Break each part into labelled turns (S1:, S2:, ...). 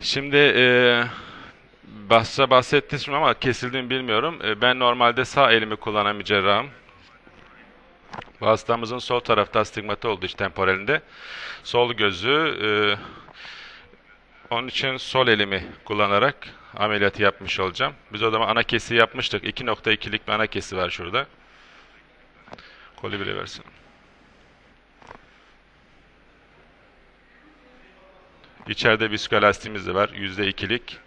S1: Şimdi e, bahse bahsettim ama kesildiğini bilmiyorum. E, ben normalde sağ elimi kullanan bir cerrahım. Bu hastamızın sol tarafta astigmatı olduğu için temporalinde. Sol gözü e, onun için sol elimi kullanarak ameliyatı yapmış olacağım. Biz o zaman ana kesi yapmıştık. 2.2'lik bir ana kesi var şurada. Kolu bile versin. İçeride viskolastiğimiz de var. %2'lik.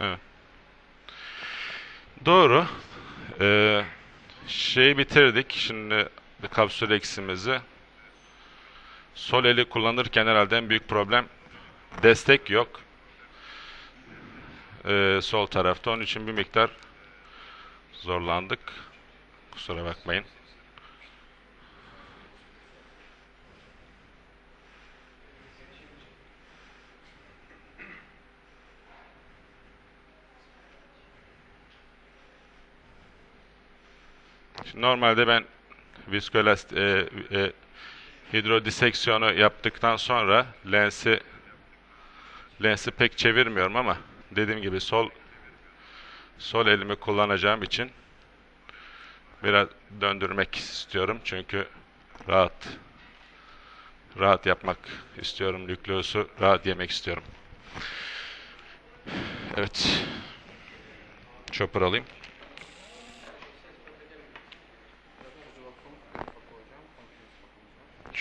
S1: Evet. Doğru. Ee, şeyi bitirdik. Şimdi kapsül eksimizi. Sol eli kullanırken herhalde en büyük problem destek yok. Ee, sol tarafta. Onun için bir miktar zorlandık. Kusura bakmayın. Şimdi normalde ben viskolast e, e, hidrodiseksiyonu yaptıktan sonra lensi lensi pek çevirmiyorum ama dediğim gibi sol sol elimi kullanacağım için biraz döndürmek istiyorum çünkü rahat rahat yapmak istiyorum. Nükleosu rahat yemek istiyorum. Evet. Chopper alayım.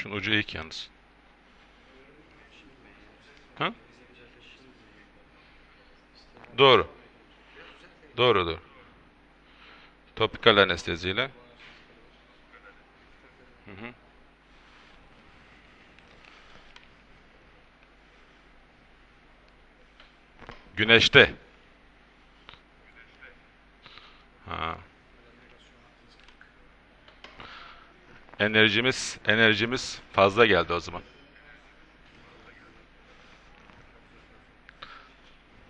S1: Şunun ucu eğik yalnız. Ha? Doğru. Doğru doğru. Topikal anesteziyle. Hı hı. Güneşte. Ha. Enerjimiz enerjimiz fazla geldi o zaman.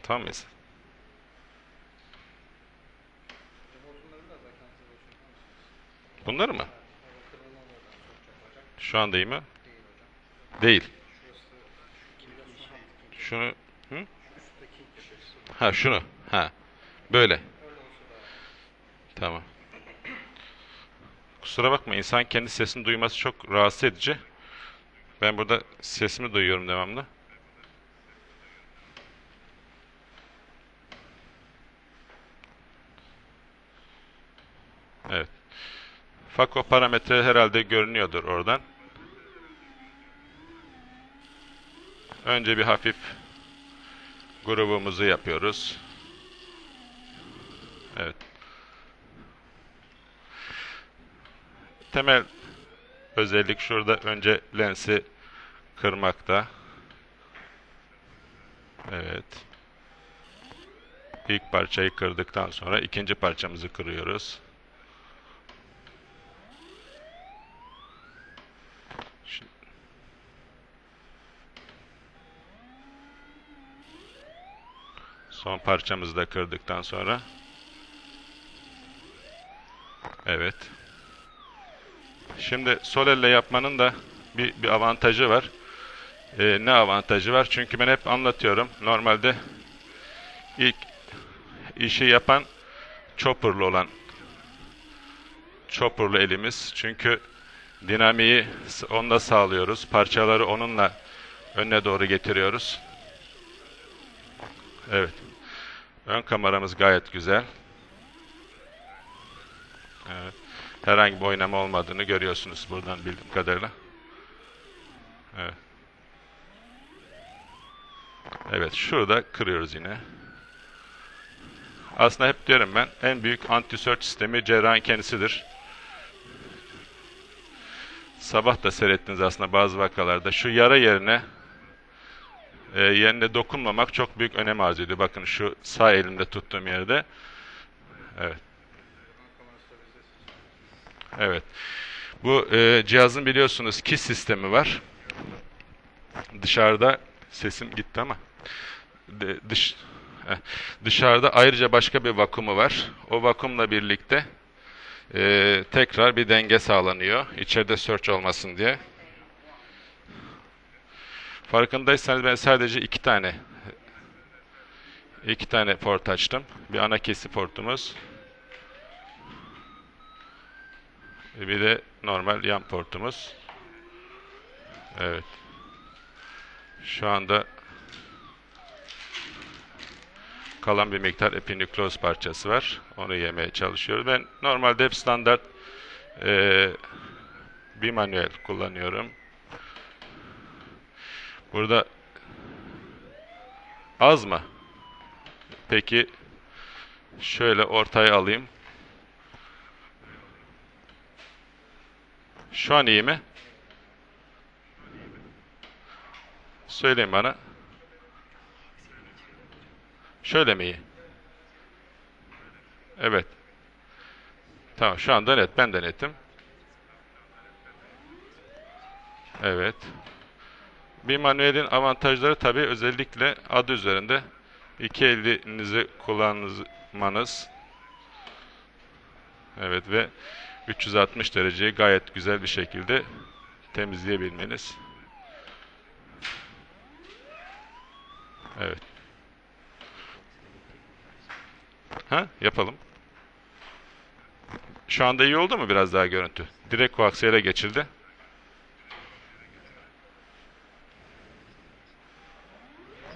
S1: Tamam mıyız? Bunları mı? Şu anda iyi mi? Değil. Şunu hı? Ha şunu. Ha. Böyle. Tamam. Kusura bakma insan kendi sesini duyması çok rahatsız edici. Ben burada sesimi duyuyorum devamlı. Evet. Fako parametre herhalde görünüyordur oradan. Önce bir hafif grubumuzu yapıyoruz. Evet. Temel özellik şurada önce lensi kırmakta. Evet. İlk parçayı kırdıktan sonra ikinci parçamızı kırıyoruz. Son parçamızı da kırdıktan sonra Evet. Şimdi sol elle yapmanın da bir, bir avantajı var. Ee, ne avantajı var? Çünkü ben hep anlatıyorum. Normalde ilk işi yapan chopper'lı olan chopper'lı elimiz. Çünkü dinamiği onunla sağlıyoruz. Parçaları onunla önüne doğru getiriyoruz. Evet. Ön kameramız gayet güzel. Evet. Herhangi bir oynama olmadığını görüyorsunuz buradan bildiğim kadarıyla. Evet. Evet, şurada kırıyoruz yine. Aslında hep diyorum ben, en büyük anti-search sistemi cerrahın kendisidir. sabah da seyrettiniz aslında bazı vakalarda. Şu yara yerine e, yerine dokunmamak çok büyük önem arz ediyor. Bakın şu sağ elimde tuttuğum yerde. Evet. Evet. Bu e, cihazın biliyorsunuz KISS sistemi var. Dışarıda sesim gitti ama de- dış heh, dışarıda ayrıca başka bir vakumu var. O vakumla birlikte e, tekrar bir denge sağlanıyor. İçeride search olmasın diye. Farkındaysanız ben sadece iki tane iki tane port açtım. Bir ana kesi portumuz. Bir de normal yan portumuz. Evet. Şu anda kalan bir miktar epinükleoz parçası var. Onu yemeye çalışıyoruz. Ben normalde hep standart eee, bir manuel kullanıyorum. Burada az mı? Peki şöyle ortaya alayım. Şu an iyi mi? Söyleyin bana. Şöyle mi iyi? Evet. Tamam şu anda net. Ben de netim. Evet. Bir manuelin avantajları tabii özellikle adı üzerinde iki elinizi kullanmanız. Evet ve 360 dereceyi gayet güzel bir şekilde temizleyebilmeniz. Evet. Ha, yapalım. Şu anda iyi oldu mu biraz daha görüntü? Direkt koaksiyele geçildi.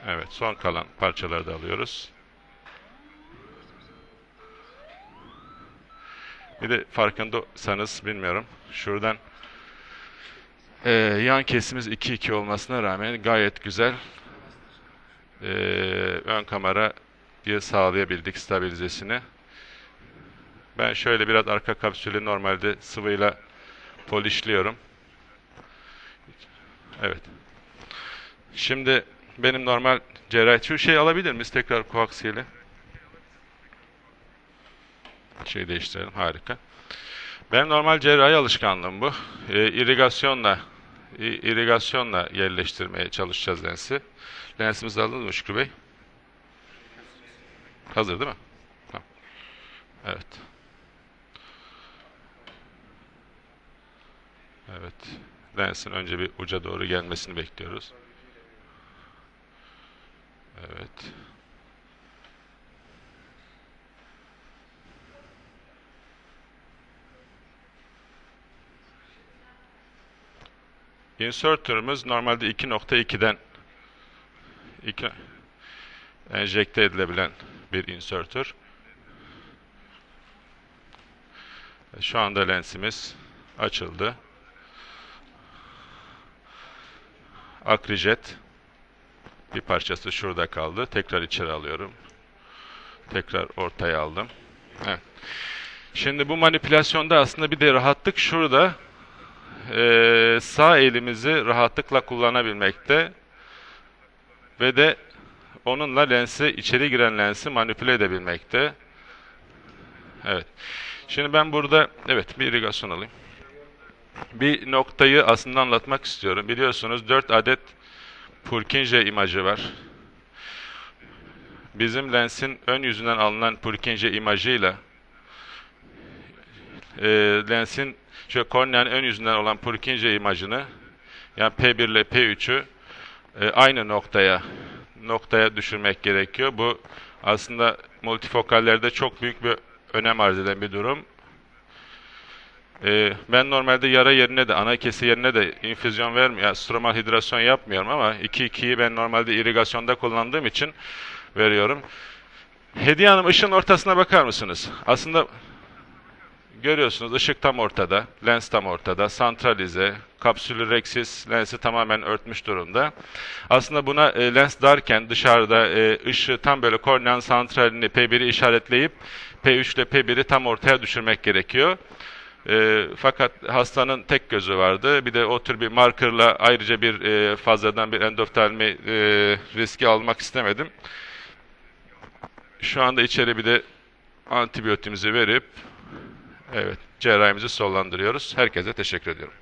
S1: Evet, son kalan parçaları da alıyoruz. Bir de farkındaysanız bilmiyorum. Şuradan eee, yan kesimiz 2-2 olmasına rağmen gayet güzel eee, ön kamerayı sağlayabildik stabilizesini. Ben şöyle biraz arka kapsülü normalde sıvıyla polişliyorum. Evet. Şimdi benim normal cerrahi şu şey alabilir miyiz tekrar koaksiyeli? Şey değiştirelim. Harika. Benim normal cerrahi alışkanlığım bu. Ee, irigasyonla i- irigasyonla yerleştirmeye çalışacağız lensi. Lensimizi aldınız mı Şükrü Bey? Hazır değil mi? Tamam. Evet. Evet. Lensin önce bir uca doğru gelmesini bekliyoruz. Evet. Insertörümüz normalde 2.2'den 2 enjekte edilebilen bir insertör. Şu anda lensimiz açıldı. Akrijet bir parçası şurada kaldı. Tekrar içeri alıyorum. Tekrar ortaya aldım. Evet. Şimdi bu manipülasyonda aslında bir de rahatlık şurada. Ee, sağ elimizi rahatlıkla kullanabilmekte ve de onunla lensi içeri giren lensi manipüle edebilmekte. Evet. Şimdi ben burada evet bir irigasyon alayım. Bir noktayı aslında anlatmak istiyorum. Biliyorsunuz 4 adet Purkinje imajı var. Bizim lensin ön yüzünden alınan Purkinje imajıyla e, lensin şu korneanın ön yüzünden olan Purkinje imajını yani P1 ile P3'ü e, aynı noktaya noktaya düşürmek gerekiyor. Bu aslında multifokallerde çok büyük bir önem arz eden bir durum. E, ben normalde yara yerine de ana kesi yerine de infüzyon vermiyorum. Yani stromal hidrasyon yapmıyorum ama 2-2'yi ben normalde irigasyonda kullandığım için veriyorum. Hediye Hanım ışığın ortasına bakar mısınız? Aslında görüyorsunuz ışık tam ortada, lens tam ortada, santralize, kapsülü reksis lensi tamamen örtmüş durumda. Aslında buna e, lens darken dışarıda e, ışığı tam böyle korneanın santralini P1'i işaretleyip P3 ile P1'i tam ortaya düşürmek gerekiyor. E, fakat hastanın tek gözü vardı. Bir de o tür bir markerla ayrıca bir e, fazladan bir endoftalmi e, riski almak istemedim. Şu anda içeri bir de antibiyotimizi verip evet cerrahimizi sonlandırıyoruz. Herkese teşekkür ediyorum.